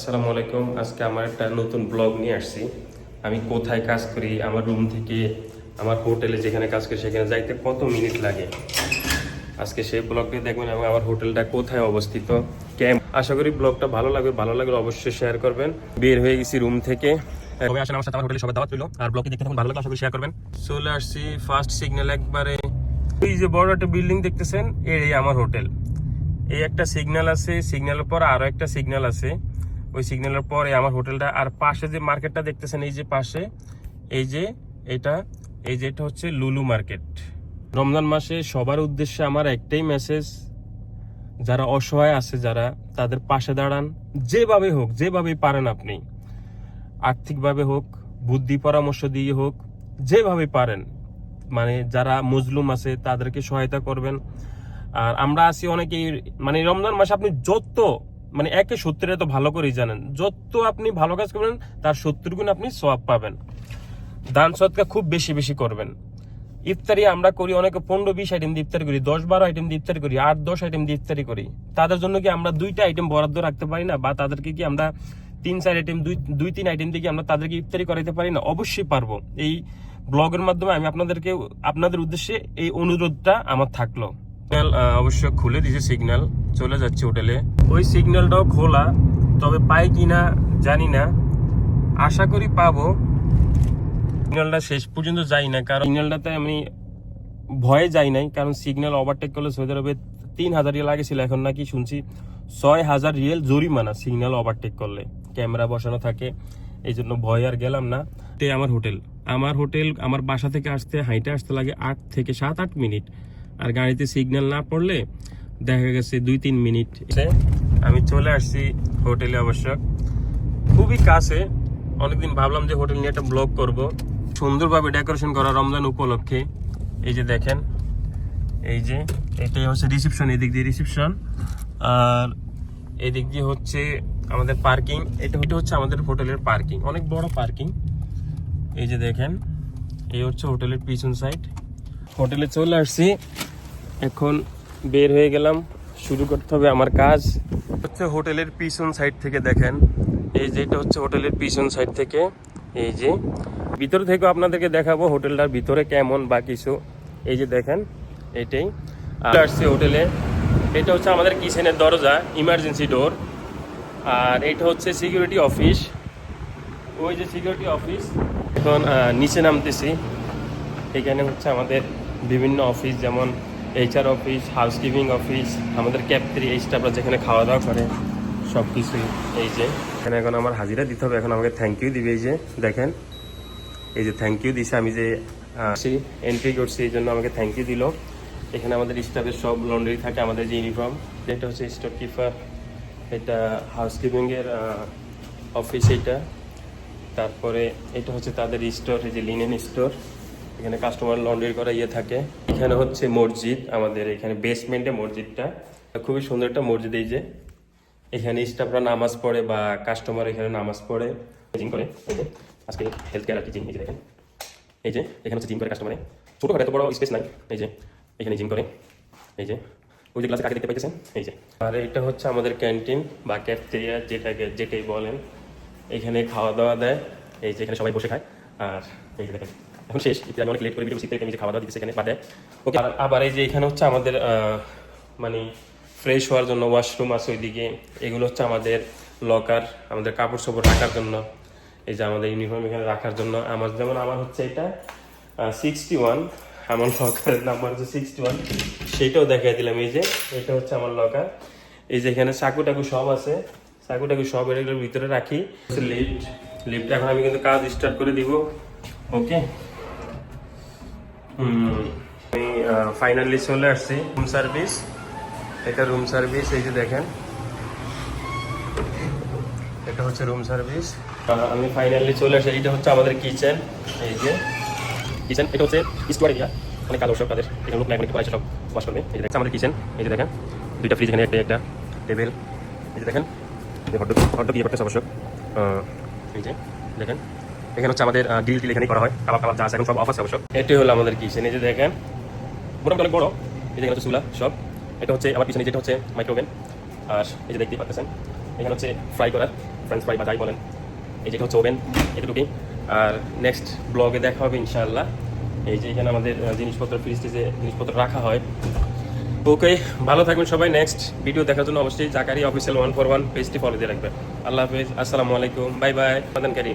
আসসালামু আলাইকুম। আজকে আমার একটা নতুন ব্লগ নিয়ে আসছি। আমি কোথায় কাজ করি, আমার রুম থেকে আমার হোটেলে যেখানে কাজ করি সেখানে যাইতে কত মিনিট লাগে? আজকে সেই ব্লগটি দেখবেন এবং আমার হোটেলটা কোথায় অবস্থিত, কেম আশা করি ব্লগটা ভালো লাগবে। ভালো লাগলে অবশ্যই শেয়ার করবেন। বের হয়ে গেছি রুম থেকে। সবাই আসেন, আমার আমার হোটেলে সবাই দাওয়াত রইল। আর ব্লগটি দেখতে ভালো লাগলে শেয়ার করবেন। চলে আসছি ফার্স্ট সিগন্যাল একবারে। এই যে বড় একটা বিল্ডিং দেখতেছেন, এই আমার হোটেল। এই একটা সিগন্যাল আছে সিগন্যালের পর আরও একটা সিগন্যাল আছে। ওই সিগন্যালের পরে আমার হোটেলটা। আর পাশে যে মার্কেটটা দেখতেছেন, এই যে পাশে, এই যে এটা, এই যে এটা হচ্ছে লুলু মার্কেট। রমজান মাসে সবার উদ্দেশ্যে আমার একটাই মেসেজ যারা অসহায় আছে, যারা তাদের পাশে দাঁড়ান, যেভাবে হোক যেভাবে পারেন আপনি। আর্থিকভাবে হোক, বুদ্ধি পরামর্শ দিয়ে হোক, যেভাবে পারেন। মানে যারা মজলুম আছে, তাদেরকে সহায়তা করবেন। আর আমরা আছি অনেকেই মানে রমজান মাসে আপনি যত মানে একে সত্তরে তো ভালো করেই জানেন। যত আপনি ভালো কাজ করবেন, তার সত্তর গুণ আপনি সব পাবেন। দান সৎকা খুব বেশি বেশি করবেন। ইফতারি আমরা করি, অনেকে পনেরো বিশ আইটেম দিয়ে ইফতারি করি, দশ বারো আইটেম দিয়ে ইফতারি করি, আট দশ আইটেম দিয়ে ইফতারি করি। তাদের জন্য কি আমরা দুইটা আইটেম বরাদ্দ রাখতে পারি না? বা তাদেরকে কি আমরা তিন, চার আইটেম দুই দুই, তিন আইটেম দিয়ে কি আমরা তাদেরকে ইফতারি করাইতে পারি না? অবশ্যই পারব। এই ব্লগের মাধ্যমে আমি আপনাদেরকে আপনাদের উদ্দেশ্যে এই অনুরোধটা আমার থাকল। অবশ্য খুলে দিয়েছে সিগন্যাল চলে যাচ্ছে হোটেলে। ওই সিগন্যালটাও খোলা, তবে পাই কিনা জানি না। আশা করি পাবো। সিগন্যালটা শেষ পর্যন্ত যাই না, কারণ সিগন্যালটাতে আমি ভয়ে যাই নাই, কারণ সিগন্যাল ওভারটেক করলে সৌদি আরবে তিন হাজার রিয়েল আগেছিল এখন নাকি শুনছি ছয় হাজার রিয়েল জরিমানা সিগন্যাল ওভারটেক করলে। ক্যামেরা বসানো থাকে, এই জন্য ভয় আর গেলাম না। তে আমার হোটেল। আমার হোটেল, আমার বাসা থেকে আসতে, হাইটে আসতে লাগে আট থেকে সাত আট মিনিট। আর গাড়িতে সিগন্যাল না পড়লে দেখা গেছে দুই, তিন মিনিট। আমি চলে আসছি হোটেলে অবশ্য। খুবই কাছে। অনেকদিন ভাবলাম যে হোটেল নিয়ে একটা ব্লগ করব। সুন্দরভাবে ডেকোরেশন করা রমজান উপলক্ষে। এই যে দেখেন, এই যে এটাই হচ্ছে রিসেপশন এদিক দিয়ে রিসেপশন। আর এদিক দিয়ে হচ্ছে আমাদের পার্কিং। এটা এটা হচ্ছে আমাদের হোটেলের পার্কিং, অনেক বড় পার্কিং। এই যে দেখেন, এই হচ্ছে হোটেলের পিছন সাইড। হোটেলে চলে আসছি। এখন বের হয়ে গেলাম। শুরু করতে হবে আমার কাজ। হচ্ছে হোটেলের পিছন সাইড থেকে দেখেন। এই যে এটা হচ্ছে হোটেলের পিছন সাইড থেকে। এই যে ভিতর থেকে আপনাদেরকে দেখাবো হোটেলটার ভিতরে কেমন বা কিছু। এই যে দেখেন এটাই। আসছে হোটেলে। এটা হচ্ছে আমাদের কিচেনের দরজা ইমার্জেন্সি ডোর আর এটা হচ্ছে সিকিউরিটি অফিস ওই যে সিকিউরিটি অফিস এখন নিচে নামতেছি। এখানে হচ্ছে আমাদের বিভিন্ন অফিস যেমন এইচআর অফিস হাউসকিপিং অফিস আমাদের ক্যাপ্টারি এই স্টাফরা যেখানে খাওয়া দাওয়া করে সব কিছুই এই যে। এখানে এখন আমার হাজিরা দিতে হবে, এখন আমাকে থ্যাংক ইউ দিবে এই যে, দেখেন। এই যে থ্যাংক ইউ দিছে, আমি যে এন্ট্রি করছি, এই জন্য আমাকে থ্যাংক ইউ দিল। এখানে আমাদের স্টাফের সব লন্ড্রি থাকে, আমাদের যে ইউনিফর্ম এটা হচ্ছে স্টোর কিপার এটা হাউসকিপিংয়ের অফিস এটা। তারপরে এটা হচ্ছে তাদের স্টোর এই যে লিনেন স্টোর এখানে কাস্টমার লন্ড্রি করা ইয়ে থাকে। এখানে হচ্ছে মসজিদ, আমাদের এখানে বেসমেন্টে মসজিদটা। খুবই সুন্দর একটা মসজিদ এই যে। এখানে স্টাফরা নামাজ পড়ে বা কাস্টমার এখানে নামাজ পড়ে। জিম করে আজকে হেলথ কেয়ার আর কি জিম, এই যে দেখেন। এই যে, এখানে হচ্ছে জিম করে কাস্টমারে ছোটো এত বড় স্পেস নাই, এই যে, এখানে জিম করে। এই যে, ওই যে ক্লাসে কাকে দেখতে পাইতেছেন? এই যে। আর এটা হচ্ছে আমাদের ক্যান্টিন বা ক্যাফটেরিয়া যেটাকে যেটাই বলেন। এখানে খাওয়া দাওয়া দেয়। এই যে এখানে সবাই বসে খায়। আর এই যে দেখেন এখন শেষ ইতি আমি অনেক লেট করে ভিডিও শিখতে যে খাওয়া দাওয়া দিতেছি এখানে, বাদে ওকে আবার এই যে এখানে হচ্ছে আমাদের মানে ফ্রেশ হওয়ার জন্য ওয়াশরুম আছে ওইদিকে, এগুলো হচ্ছে আমাদের লকার আমাদের কাপড় চোপড় রাখার জন্য, এই যে আমাদের ইউনিফর্ম এখানে রাখার জন্য, আমার যেমন, আমার হচ্ছে এটা সিক্সটি ওয়ান আমার লকারের নাম্বার হচ্ছে সিক্সটি ওয়ান সেইটাও দেখাই দিলাম, এই যে, এটা হচ্ছে আমার লকার এই যে এখানে চাকু টাকু সব আছে চাকু টাকু সব এগুলোর ভিতরে রাখি লিফট লিফট এখন আমি কিন্তু কাজ স্টার্ট করে দিব ওকে আমি ফাইনালি চলে আসছি। রুম সার্ভিস এটা রুম সার্ভিস এই যে দেখেন। এটা হচ্ছে রুম সার্ভিস আমি ফাইনালি চলে আসছি। এটা হচ্ছে আমাদের কিচেন এই যে কিচেন এটা হচ্ছে স্টোয়ার এরিয়া অনেক কালো সব তাদের। এখানে লোক নাই অনেক সব ওয়াশ করবে এই যে দেখছেন আমাদের কিচেন এই যে দেখেন, দুইটা ফ্রিজ এখানে একটা একটা টেবিল এই যে দেখেন হটডগ হটডগ ইয়ে করতেছে অবশ্য। এই যে দেখেন। এখানে হচ্ছে আমাদের গ্রিল টিল এখানে করা হয়। কাবাব কাবাব যা আছে এখন সব অফ অবশ্য। এটি হলো আমাদের কিচেন এই যে দেখেন। মোটামুটি বড়। এই যে হচ্ছে চুলা, সব। এটা হচ্ছে আমার পিছনে যেটা হচ্ছে মাইক্রোওভেন আর এই যে দেখতেই পাচ্ছেন এখানে হচ্ছে ফ্রাই করার ফ্রেঞ্চ ফ্রাই বা যাই বলেন। এই যেটা হচ্ছে ওভেন এটুকুই আর নেক্সট ব্লগে দেখা হবে ইনশাআল্লাহ। এই যে এখানে আমাদের জিনিসপত্র ফ্রিজে যে জিনিসপত্র রাখা হয়। ওকে, ভালো থাকবেন সবাই। নেক্সট ভিডিও দেখার জন্য অবশ্যই জাকারি অফিসিয়াল ওয়ান ফোর ওয়ান পেজটি ফলো দিয়ে রাখবেন। আল্লাহ হাফিজ, আসসালামু আলাইকুম। বাই বাই মাদান কারি